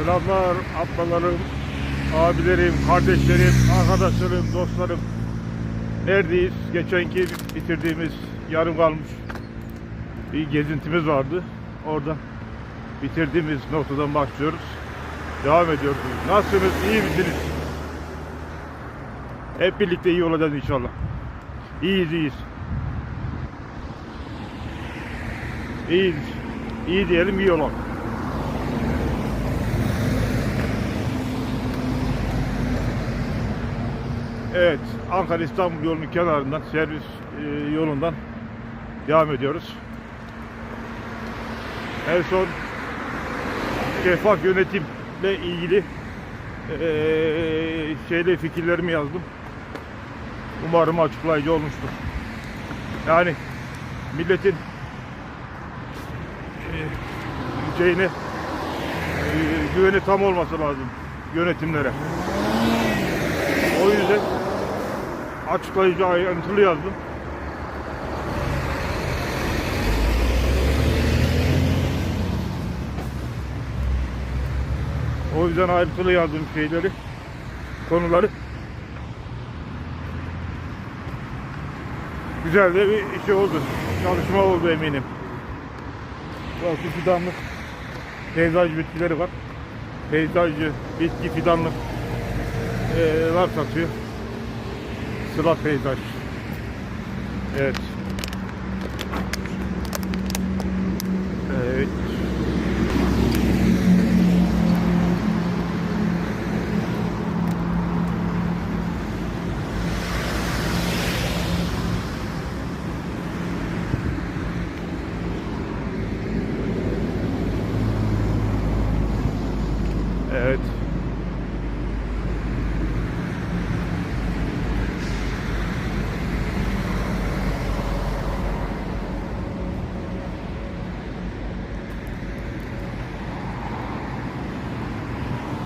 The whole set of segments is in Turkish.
Selamlar ablalarım, abilerim, kardeşlerim, arkadaşlarım, dostlarım. Neredeyiz? Geçenki bitirdiğimiz yarım kalmış bir gezintimiz vardı. Orada bitirdiğimiz noktadan başlıyoruz. Devam ediyoruz. Nasılsınız? İyi misiniz? Hep birlikte iyi olacağız inşallah. İyiyiz, iyiyiz. İyiyiz. İyi diyelim, iyi olalım. Evet, Ankara İstanbul yolunun kenarından, servis e, yolundan devam ediyoruz. En son şeffaf yönetimle ilgili e, şeyle fikirlerimi yazdım. Umarım açıklayıcı olmuştur. Yani milletin şeyine e, güveni tam olması lazım yönetimlere. O yüzden açıklayıcı ayrıntılı yazdım. O yüzden ayrıntılı yazdım şeyleri, konuları. Güzel de bir şey oldu. Çalışma oldu eminim. Bakın fidanlık peyzaj bitkileri var. Peyzajcı bitki fidanlık eee var satıyor. Sıla peyzaj. Evet. Evet.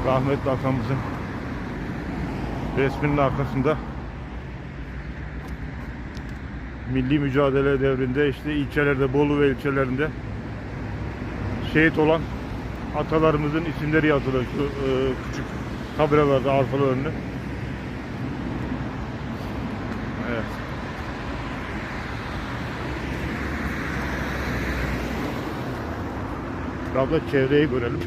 Rahmetli atamızın resminin arkasında milli mücadele devrinde işte ilçelerde Bolu ve ilçelerinde şehit olan atalarımızın isimleri yazılı şu e, küçük tabelalarda arkalı önlü. Evet. Biraz da çevreyi görelim.